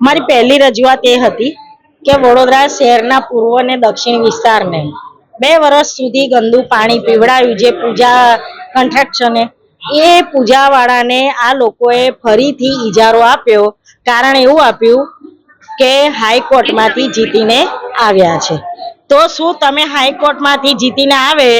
મારી પહેલી રજૂઆત એ હતી કે વડોદરા શહેરના પૂર્વ અને દક્ષિણ વિસ્તારને બે વર્ષ સુધી ગંદુ પાણી પીવડાયું જે પૂજા કન્ટ્રાક્શને એ પૂજાવાળાને આ લોકોએ ફરીથી ઇજારો આપ્યો. કારણ એવું આપ્યું કે હાઈકોર્ટમાંથી જીતીને આવ્યા છે. તો શું તમે હાઈકોર્ટમાંથી જીતીને આવે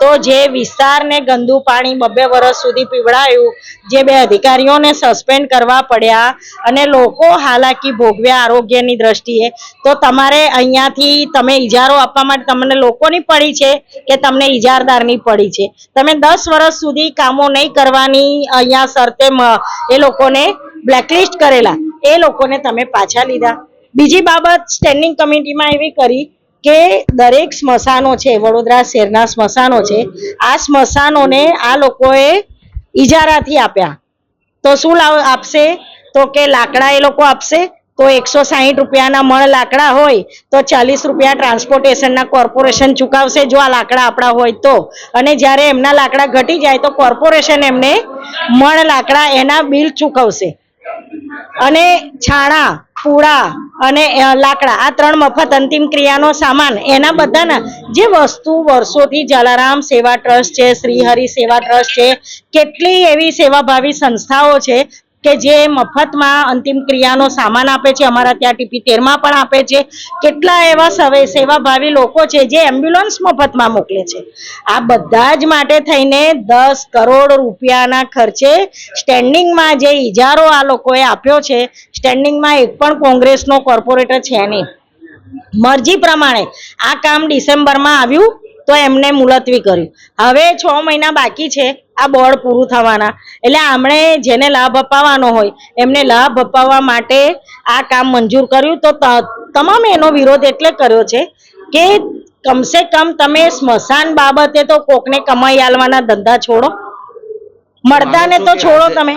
તો જે વિસ્તારને ગંદુ પાણી બબ્બે વર્ષ સુધી પીવડાયું, જે બે અધિકારીઓને સસ્પેન્ડ કરવા પડ્યા અને લોકો હાલાકી ભોગવ્યા આરોગ્યની દ્રષ્ટિએ, તો તમારે અહીંયાથી તમે ઇજારો આપવા માટે તમને લોકોની પડી છે કે તમને ઇજારદારની પડી છે? તમે દસ વર્ષ સુધી કામો નહીં કરવાની અહીંયા શરતે એ લોકોને બ્લેકલિસ્ટ કરેલા. એ લોકોને તમે પાછા લીધા. બીજી બાબત સ્ટેન્ડિંગ કમિટીમાં એવી કરી કે દરેક સ્મશાનો છે, વડોદરા શહેરના સ્મશાનો છે, આ સ્મશાનોને આ લોકોએ ઇજારાથી આપ્યા. તો શું લાવ, આપશે? તો કે લાકડા એ લોકો આપશે? તો એકસો સાહીઠ રૂપિયાના મણ લાકડા હોય, તો ચાલીસ રૂપિયા ટ્રાન્સપોર્ટેશનના કોર્પોરેશન ચૂકવશે જો આ લાકડા આપણા હોય તો. અને જ્યારે એમના લાકડા ઘટી જાય તો કોર્પોરેશન એમને મણ લાકડા એના બિલ ચૂકવશે. અને છાણા પૂળા અને લાકડા. આ ત્રણ મફત અંતિમ ક્રિયાનો સામાન. એના બધાના જે વસ્તુ વર્ષોથી જલારામ સેવા ટ્રસ્ટ છે, શ્રીહરિ સેવા ટ્રસ્ટ છે, કેટલી એવી સેવાભાવી સંસ્થાઓ છે કે જે મફતમાં અંતિમ ક્રિયાનો સામાન આપે છે, અમારા ત્યાં ટીપી તેરમાં પણ આપે છે. કેટલા એવા સવે, સેવાભાવી લોકો છે જે એમ્બ્યુલન્સ મફતમાં મોકલે છે. આ બધા જ માટે થઈને દસ કરોડ રૂપિયાના ખર્ચે સ્ટેન્ડિંગમાં જે ઇજારો આ લોકોએ આપ્યો છે સ્ટેન્ડિંગમાં એક પણ કોંગ્રેસનો કોર્પોરેટર છે નહીં. મરજી પ્રમાણે આ કામ ડિસેમ્બરમાં આવ્યું. તો એમને મુલતવી કર્યું. હવે છ મહિના બાકી છે આ બોર્ડ પૂરું થવાના. એટલે આમણે જેને લાભ અપાવવાનો હોય એમને લાભ અપાવવા માટે આ કામ મંજૂર કર્યું. તો તમામ એનો વિરોધ એટલે કર્યો છે કે કમસે કમ તમે સ્મશાન બાબતે તો કોકને કમાઈ આલવાના ધંધા છોડો. મળતાને તો છોડો તમે.